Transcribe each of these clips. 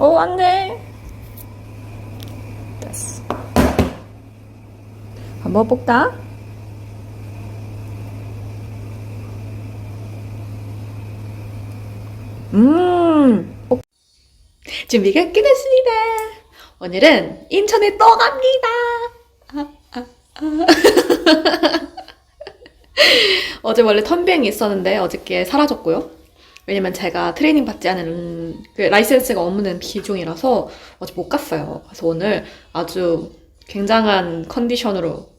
오, 안 돼. 됐어. 한번 볼까? 음, 오. 준비가 끝났습니다. 오늘은 인천에 또 갑니다. 아, 아, 아. 어제 원래 턴뱅이 있었는데 어저께 사라졌고요. 왜냐면 제가 트레이닝 받지 않은 그 라이센스가 없는 비종이라서 어제 못 갔어요. 그래서 오늘 아주 굉장한 컨디션으로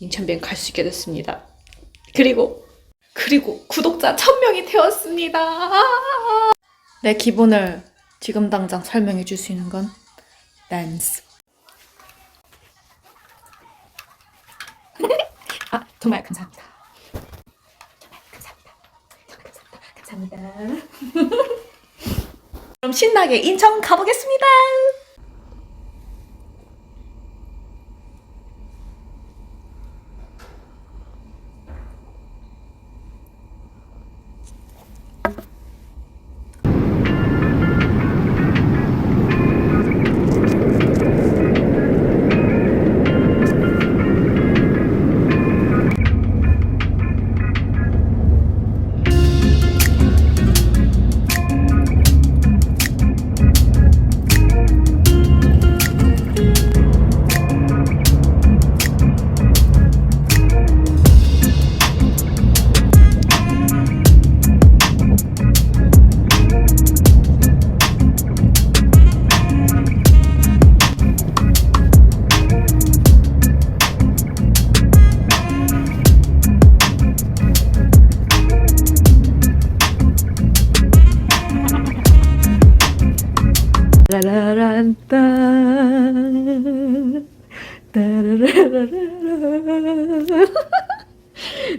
인천비행 갈 수 있게 됐습니다. 그리고 그리고 구독자 1000명이 되었습니다. 아! 내 기분을 지금 당장 설명해 줄 수 있는 건 댄스. 아, 정말 감사합니다. 정말 감사합니다. 그럼 신나게 인천 가보겠습니다.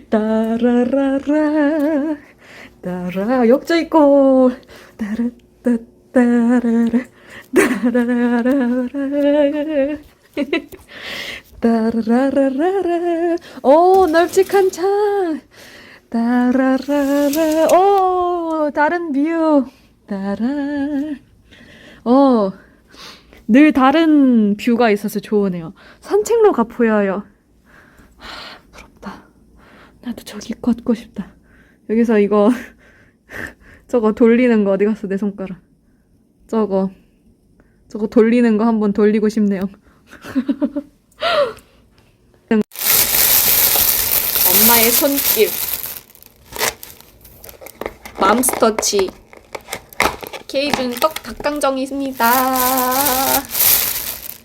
따라라라 따라 역자 있고. 따라따 따라라 따라라라라 따라라라라. 오 널찍한 차. 따라라라. 오 다른 뷰 따라. 어, 늘 다른 뷰가 있어서 좋으네요. 산책로가 보여요. 나도 저기 걷고 싶다. 여기서 이거, 저거 돌리는 거 어디 갔어, 내 손가락. 저거, 저거 돌리는 거 한번 돌리고 싶네요. 엄마의 손길. 맘스터치. 케이준 떡 닭강정이 있습니다.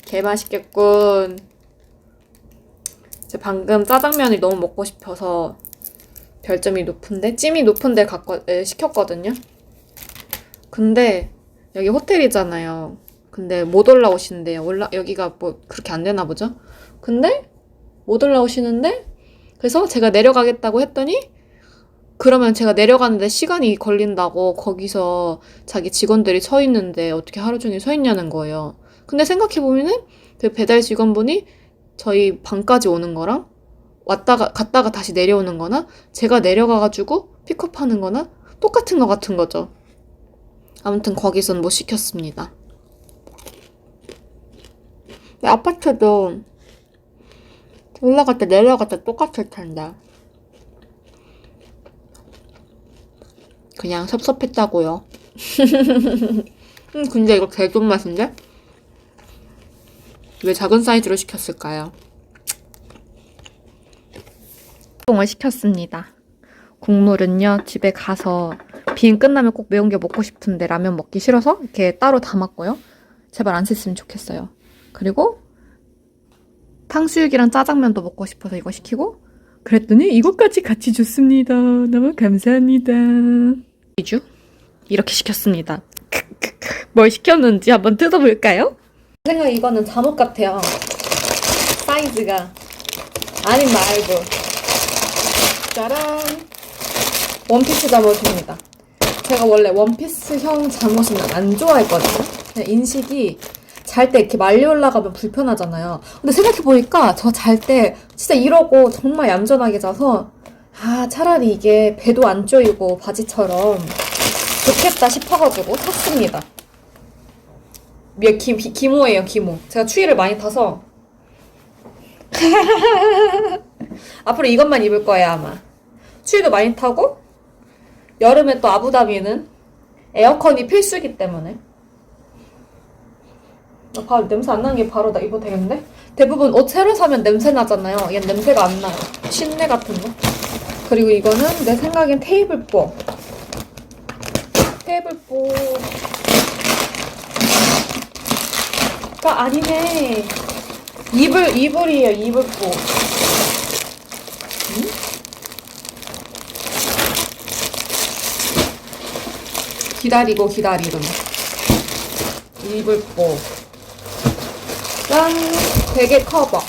개 맛있겠군. 제 방금 짜장면이 너무 먹고 싶어서 별점이 높은데 찜이 높은데 갖고 에, 시켰거든요. 근데 여기 호텔이잖아요. 근데 못 올라오신대요. 올라 여기가 뭐 그렇게 안 되나 보죠. 근데 못 올라오시는데 그래서 제가 내려가겠다고 했더니 그러면 제가 내려가는데 시간이 걸린다고 거기서 자기 직원들이 서 있는데 어떻게 하루 종일 서 있냐는 거예요. 근데 생각해 보면은 그 배달 직원분이 저희 방까지 오는 거랑 왔다가 갔다가 다시 내려오는 거나 제가 내려가 가지고 픽업하는 거나 똑같은 거 같은 거죠. 아무튼 거기선 못 시켰습니다. 아파트도 내려갈 때 똑같을 텐데. 그냥 섭섭했다고요. 음, 근데 이거 개 존맛인데? 왜 작은 사이즈로 시켰을까요? 똥을 시켰습니다. 국물은요, 집에 가서 비행 끝나면 꼭 매운 게 먹고 싶은데 라면 먹기 싫어서 이렇게 따로 담았고요. 제발 안 샜으면 좋겠어요. 그리고 탕수육이랑 짜장면도 먹고 싶어서 이거 시키고 그랬더니 이것까지 같이 줬습니다. 너무 감사합니다. 이주 이렇게 시켰습니다. 뭘 시켰는지 한번 뜯어볼까요? 생각 이거는 잠옷 같아요. 사이즈가 아닌 말고 짜란 원피스 잠옷입니다. 제가 원래 원피스형 잠옷은 안 좋아했거든요. 그냥 인식이 잘 때 이렇게 말려 올라가면 불편하잖아요. 근데 생각해보니까 저 잘 때 진짜 이러고 정말 얌전하게 자서 아 차라리 이게 배도 안 조이고 바지처럼 좋겠다 싶어가지고 샀습니다. 미, 기, 기, 기모예요, 기모. 제가 추위를 많이 타서. 앞으로 이것만 입을 거예요, 아마. 추위도 많이 타고, 여름에 또 아부다비는 에어컨이 필수이기 때문에. 아, 바로 냄새 안 나는 게 바로 나 입어도 되겠는데? 대부분 옷 새로 사면 냄새 나잖아요. 얘는 냄새가 안 나요. 신내 같은 거. 그리고 이거는 내 생각엔 테이블보. 테이블보. 가 아니네. 이불, 이불이에요, 이불보. 음? 기다리고 기다리고. 이불보. 짠! 베개 커버.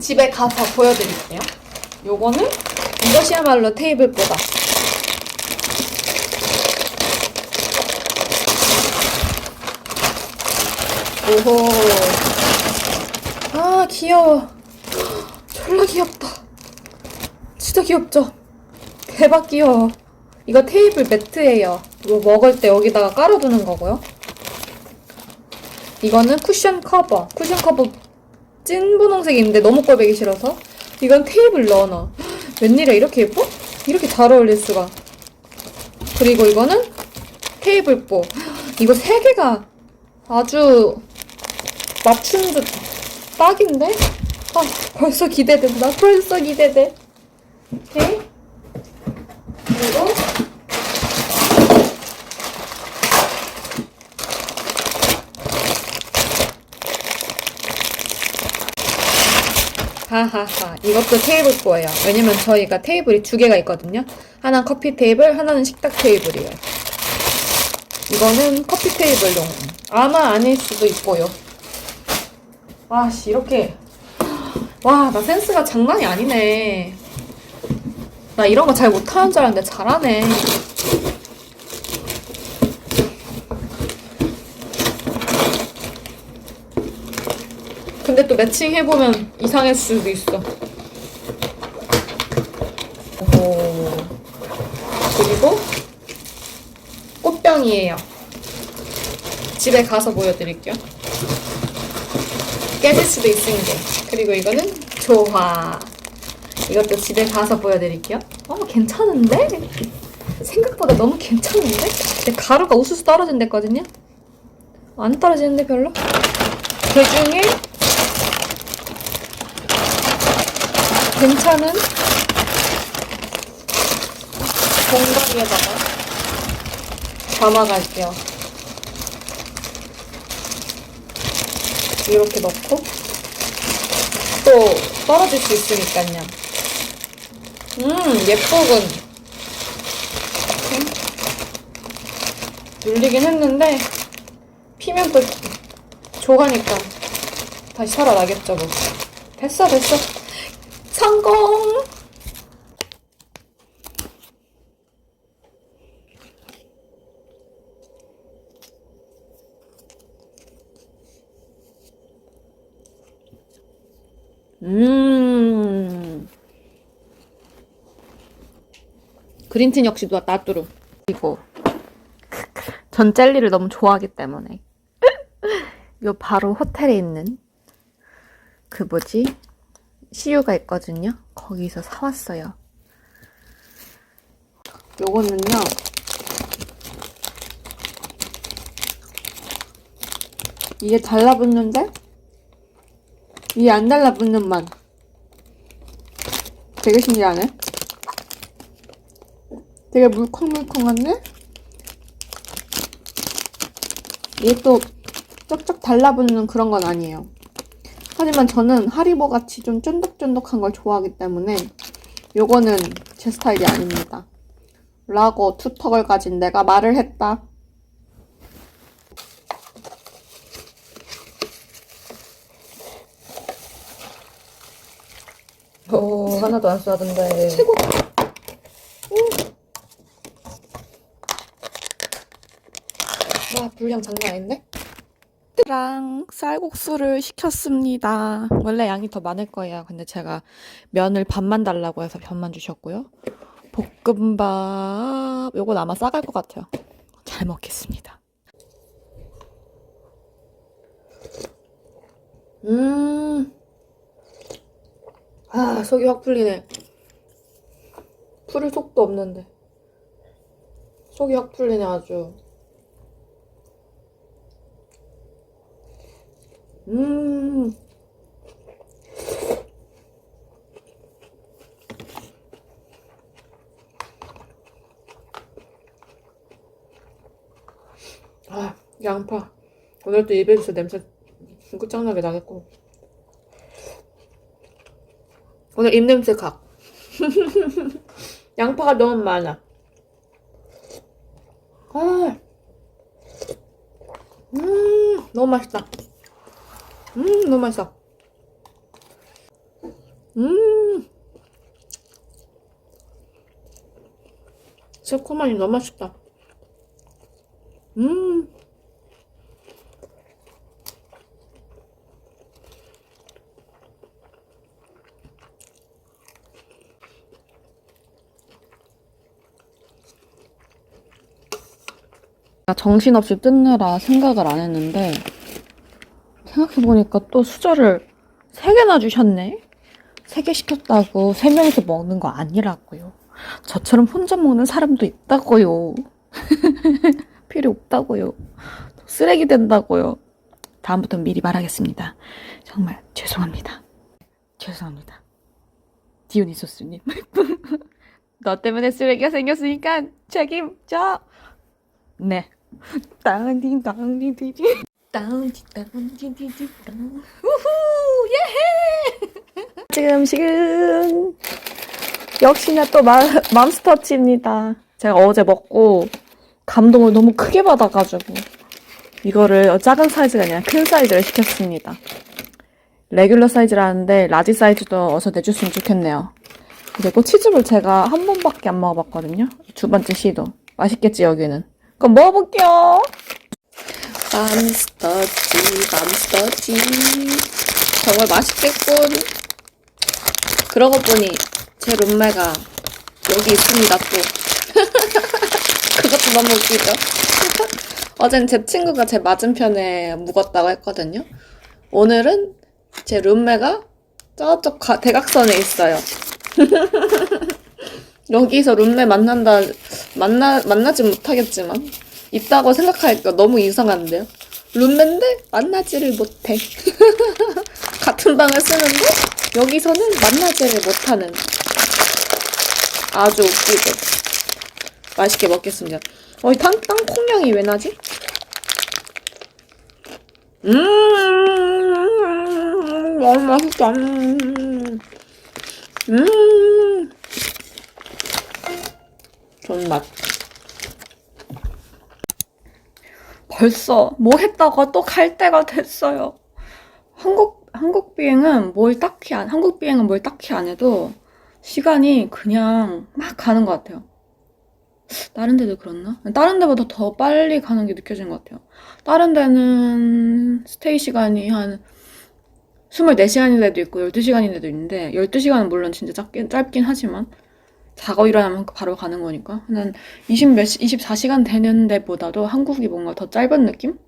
집에 가서 보여드릴게요. 요거는 이것이야말로 테이블보다. 오호. 아, 귀여워. 졸라 귀엽다. 진짜 귀엽죠? 대박 귀여워. 이거 테이블 매트예요. 이거 먹을 때 여기다가 깔아두는 거고요. 이거는 쿠션 커버. 쿠션 커버 찐 분홍색인데 너무 꼴보기 싫어서. 이건 테이블 러너. 웬일이야 이렇게 예뻐? 이렇게 잘 어울릴 수가. 그리고 이거는 테이블 보. 이거 세 개가 아주 맞춘 듯 딱인데? 아 벌써 기대된다. 벌써 기대돼. 오케이. 그리고 하하하 이것도 테이블 거예요 왜냐면 저희가 테이블이 두 개가 있거든요 하나는 커피 테이블 하나는 식탁 테이블이에요 이거는 커피 테이블용 아마 아닐 수도 있고요 와씨 이렇게 와 나 센스가 장난이 아니네 나 이런 거 잘 못하는 줄 알았는데 잘하네 근데 또 매칭해보면 이상할 수도 있어. 오. 그리고 꽃병이에요. 집에 가서 보여드릴게요. 깨질 수도 있으니까. 그리고 이거는 조화. 이것도 집에 가서 보여드릴게요. 어, 괜찮은데? 생각보다 너무 괜찮은데? 내 가루가 우수수 떨어진댔거든요? 안 떨어지는데 별로? 그 중에 괜찮은 공간에다가 담아갈게요. 이렇게 넣고 또 떨어질 수 있으니까요. 음 예쁘군. 음. 눌리긴 했는데 피면 또 좋아하니까 다시 살아나겠죠 뭐. 됐어 됐어. 성공! 음. 그린틴 역시 나뚜루. 그리고 전 젤리를 너무 좋아하기 때문에 요 바로 호텔에 있는 그 뭐지? CU가 있거든요. 거기서 사왔어요. 요거는요. 이게 달라붙는데 이게 안 달라붙는 맛. 되게 신기하네. 되게 물컹물컹한데 이게 또 쩍쩍 달라붙는 그런 건 아니에요. 하지만 저는 하리보 같이 좀 쫀득쫀득한 걸 좋아하기 때문에 요거는 제 스타일이 아닙니다. 라고 투턱을 가진 내가 말을 했다. 오, 하나도 안 쏴던데. 최고. 와 분량 장난 아닌데? 랑 쌀국수를 시켰습니다. 원래 양이 더 많을 거예요. 근데 제가 면을 반만 달라고 해서 반만 주셨고요. 볶음밥 요건 아마 싸갈 것 같아요. 잘 먹겠습니다. 음. 아, 속이 확 풀리네. 풀을 속도 없는데. 속이 확 풀리네, 아주. 음. 아, 양파. 오늘 또 입에서 냄새 끝장나게 나겠고. 오늘 입냄새 각. 양파가 너무 많아. 아, 음, 너무 맛있다. 음, 너무 맛있어. 음, 새콤하니 너무 맛있다. 음. 정신없이 뜯느라 생각을 안 했는데 생각해보니까 또 수저를 세 개나 주셨네. 세개 시켰다고 세 명이서 먹는 거 아니라고요. 저처럼 혼자 먹는 사람도 있다고요. 필요 없다고요. 쓰레기 된다고요. 다음부터 미리 말하겠습니다. 정말 죄송합니다. 죄송합니다. 디오니소스님. 너 때문에 쓰레기가 생겼으니까 책임져. 네. 땅딩 땅딩 디디 땅딩 디디 땅 우후 예헤 지금 음식은 역시나 또 마, 맘스터치입니다 제가 어제 먹고 감동을 너무 크게 받아가지고 이거를 작은 사이즈가 아니라 큰 사이즈를 시켰습니다 레귤러 사이즈라는데 라지 사이즈도 어서 내줬으면 좋겠네요 그리고 치즈볼 제가 한 번밖에 안 먹어봤거든요 두 번째 시도 맛있겠지 여기는 그럼 먹어볼게요 맘스터치, 맘스터치. 정말 맛있겠군. 그러고 보니 제 룸메가 여기 있습니다, 또. 그것도 너무 웃기죠? 어젠 제 친구가 제 맞은편에 묵었다고 했거든요. 오늘은 제 룸메가 저쪽 가- 대각선에 있어요. 여기서 룸메 만난다, 만나, 만나진 못하겠지만, 있다고 생각하니까 너무 이상한데요? 룸메인데 만나지를 못해. 같은 방을 쓰는데 여기서는 만나지를 못하는. 아주 웃기죠. 맛있게 먹겠습니다. 어, 이 땅, 땅콩향이 왜 나지? 음, 너무 맛있다. 음, 음. 존맛. 벌써 뭐 했다가 또 갈 때가 됐어요. 한국 한국 비행은 뭘 딱히 안 한국 비행은 뭘 딱히 안 해도 시간이 그냥 막 가는 것 같아요. 다른 데도 그렇나? 다른 데보다 더 빨리 가는 게 느껴지는 것 같아요. 다른 데는 스테이 시간이 한 24시간인 데도 있고 12시간인 데도 있는데 12시간은 물론 진짜 짧긴, 짧긴 하지만 자고 일어나면 바로 가는 거니까. 한20 몇, 24시간 되는 데보다도 한국이 뭔가 더 짧은 느낌?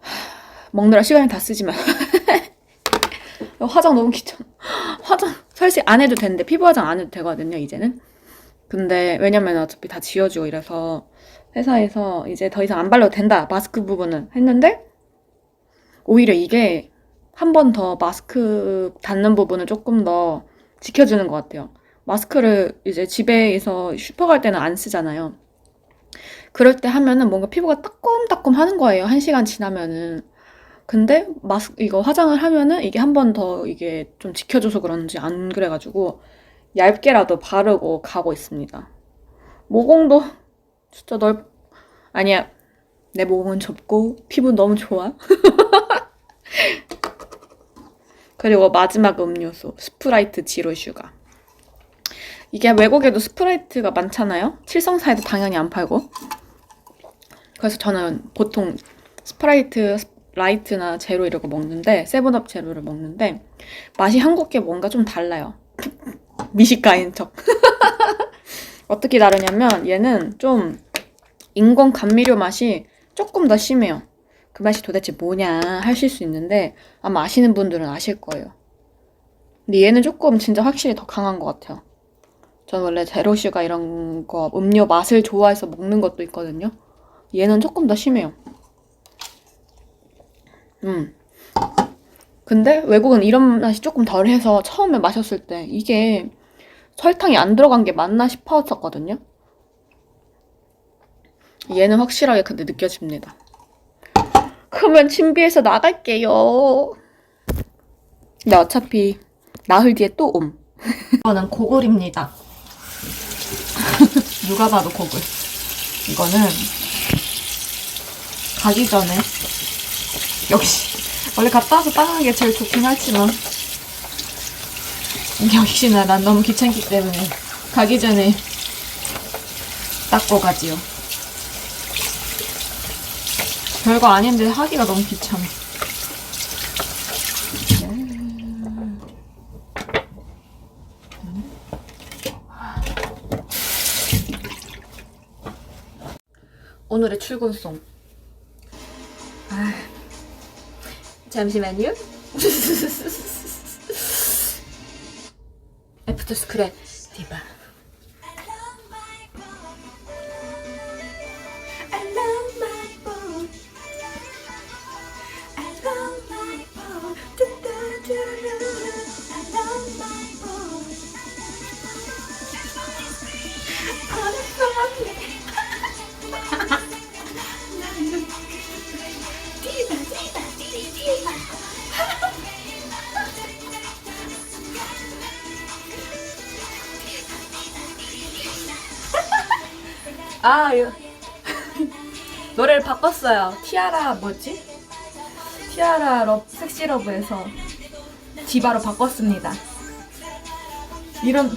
하, 먹느라 시간이 다 쓰지만. 화장 너무 귀찮아. 화장 사실 안 해도 되는데 피부 화장 안 해도 되거든요 이제는. 근데 왜냐면 어차피 다 지워지고 이래서 회사에서 이제 더 이상 안 발라도 된다 마스크 부분은 했는데 오히려 이게 한 번 더 마스크 닿는 부분을 조금 더 지켜주는 것 같아요 마스크를 이제 집에서 슈퍼 갈 때는 안 쓰잖아요. 그럴 때 하면은 뭔가 피부가 따끔따끔 하는 거예요. 한 시간 지나면은. 근데 마스 이거 화장을 하면은 이게 한 번 더 이게 좀 지켜줘서 그런지 안 그래가지고 얇게라도 바르고 가고 있습니다. 모공도 진짜 넓 아니야 내 모공은 좁고 피부 너무 좋아. 그리고 마지막 음료수 스프라이트 지로 슈가. 이게 외국에도 스프라이트가 많잖아요. 칠성사에도 당연히 안 팔고. 그래서 저는 보통 스프라이트 라이트나 제로 이런 거 먹는데 세븐업 제로를 먹는데 맛이 한국 게 뭔가 좀 달라요. 미식가인 척. 어떻게 다르냐면 얘는 좀 인공 감미료 맛이 조금 더 심해요. 그 맛이 도대체 뭐냐 하실 수 있는데 아마 아시는 분들은 아실 거예요. 근데 얘는 조금 진짜 확실히 더 강한 것 같아요. 전 원래 제로슈가 이런 거 음료 맛을 좋아해서 먹는 것도 있거든요. 얘는 조금 더 심해요. 음. 근데 외국은 이런 맛이 조금 덜해서 처음에 마셨을 때 이게 설탕이 안 들어간 게 맞나 싶었었거든요. 얘는 확실하게 근데 느껴집니다. 그러면 준비해서 나갈게요. 근데 어차피 나흘 뒤에 또 옴. 이거는 고글입니다. 누가 봐도 고글. 이거는 가기 전에 역시 원래 갔다 와서 따는 게 제일 좋긴 하지만 역시나 난 너무 귀찮기 때문에 가기 전에 닦고 가지요. 별거 아닌데 하기가 너무 귀찮아. 오늘의 출근송. 아, 잠시만요. 애프터 스크랩 디바. 아, 이거. 노래를 바꿨어요. 티아라 뭐지? 티아라 러 섹시 러브에서 디바로 바꿨습니다. 이런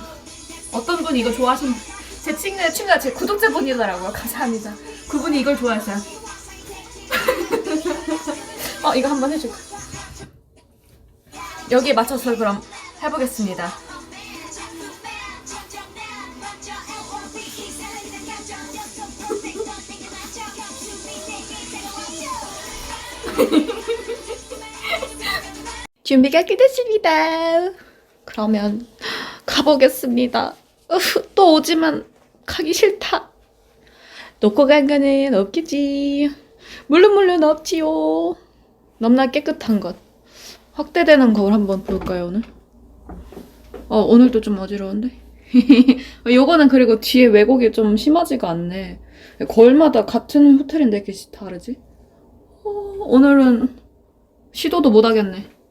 어떤 분이 이거 좋아하신 제 친구의 친구가 제 구독자분이더라고요. 감사합니다. 그분이 이걸 좋아했어요. 어 이거 한번 해줄까? 여기에 맞춰서 그럼 해보겠습니다. 준비가 끝났습니다. 그러면 가보겠습니다. 또 오지만 가기 싫다. 놓고 간 거는 없겠지. 물론 물론 없지요. 너무나 깨끗한 것. 확대되는 거울 한번 볼까요 오늘? 어 오늘도 좀 어지러운데? 요거는 그리고 뒤에 왜곡이 좀 심하지가 않네. 거울마다 같은 호텔인데 이렇게 다르지? 어, 오늘은 시도도 못 하겠네.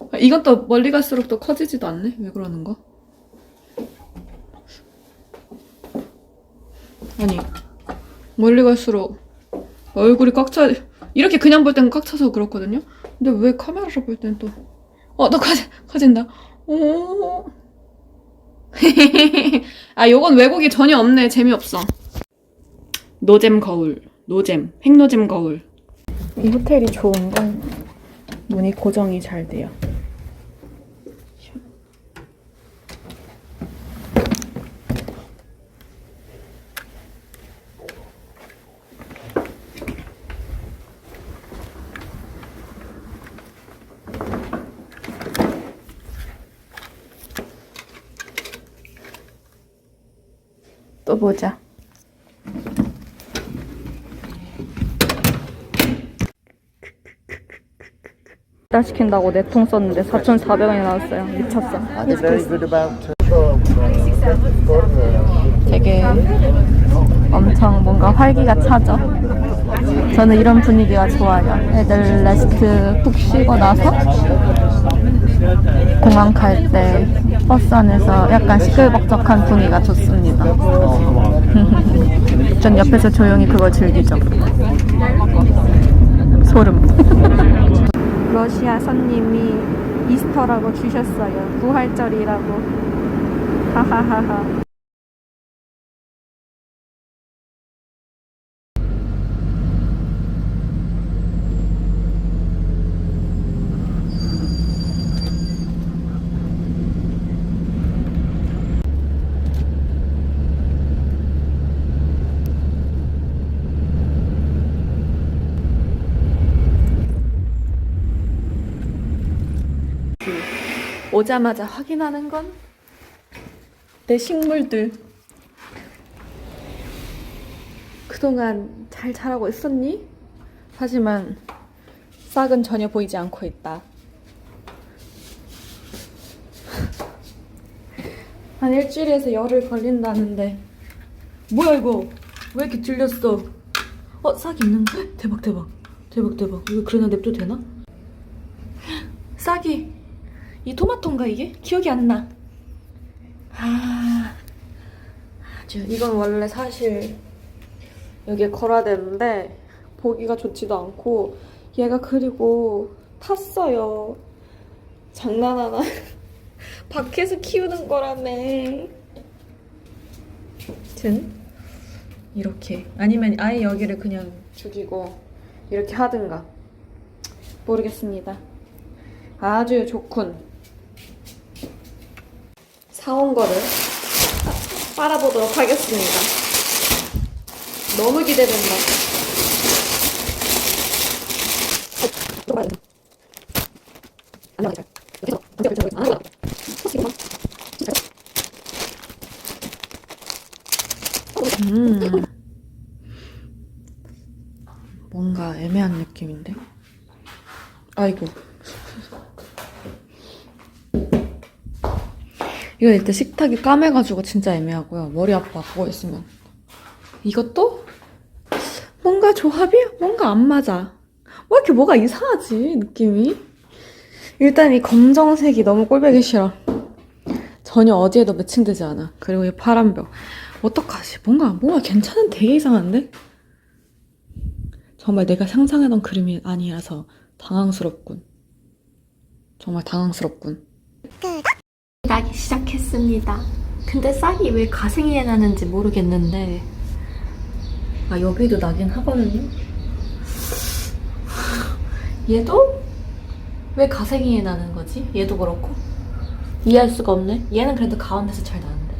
아, 이건 또 멀리 갈수록 또 커지지도 않네? 왜 그러는가? 아니, 멀리 갈수록 얼굴이 꽉 차, 이렇게 그냥 볼 때는 꽉 차서 그렇거든요? 근데 왜 카메라로 볼 때는 또, 어, 또 커지, 커진다. 오. 아, 요건 왜곡이 전혀 없네. 재미없어. 노잼 거울. 노잼. 핵노잼 거울. 이 호텔이 좋은 건 문이 고정이 잘 돼요. 또 보자. 다 시킨다고 네 통 썼는데 4,400원이 나왔어요. 미쳤어. 되게 엄청 뭔가 활기가 차죠. 저는 이런 분위기가 좋아요. 애들 레스트 푹 쉬고 나서 공항 갈 때 버스 안에서 약간 시끌벅적한 분위기가 좋습니다. 전 옆에서 조용히 그걸 즐기죠. 소름. 러시아 손님이 이스터라고 주셨어요. 부활절이라고. 하하하하. 오자마자 확인하는 건? 내 식물들. 그동안 잘 자라고 있었니? 하지만 싹은 전혀 보이지 않고 있다. 한 일주일에서 열흘 걸린다는데. 뭐야 이거? 왜 이렇게 들렸어? 어 싹 있는 거. 대박 대박. 대박 대박. 이거 그러나 냅도 되나? 싹이 이 토마토인가 이게? 기억이 안 나. 아 아주. 이건 원래 사실 여기에 걸어야 되는데 보기가 좋지도 않고 얘가 그리고 탔어요. 장난하나 밖에서 키우는 거라며. 튼? 이렇게. 아니면 아예 여기를 그냥 죽이고 이렇게 하든가. 모르겠습니다. 아주 좋군. 사온 거를 빨아보도록 하겠습니다. 너무 기대된다. 음. 뭔가 애매한 느낌인데? 아이고. 이거 일단 식탁이 까매가지고 진짜 애매하고요. 머리 아파, 그거 있으면. 이것도? 뭔가 조합이 뭔가 안 맞아. 왜 이렇게 뭐가 이상하지, 느낌이? 일단 이 검정색이 너무 꼴보기 싫어. 전혀 어디에도 매칭되지 않아. 그리고 이 파란벽. 어떡하지? 뭔가, 뭔가 괜찮은 되게 이상한데? 정말 내가 상상하던 그림이 아니라서 당황스럽군. 정말 당황스럽군. 나기 시작했습니다. 근데 싹이 왜 가생이에 나는지 모르겠는데 아 여기도 나긴 하거든요. 얘도 왜 가생이에 나는 거지? 얘도 그렇고 이해할 수가 없네. 얘는 그래도 가운데서 잘 나는데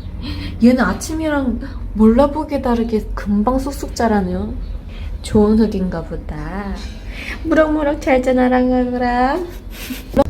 얘는 아침이랑 몰라보기 다르게 금방 쑥쑥 자라네요. 좋은 흙인가 보다. 무럭무럭 잘 자라라 그라.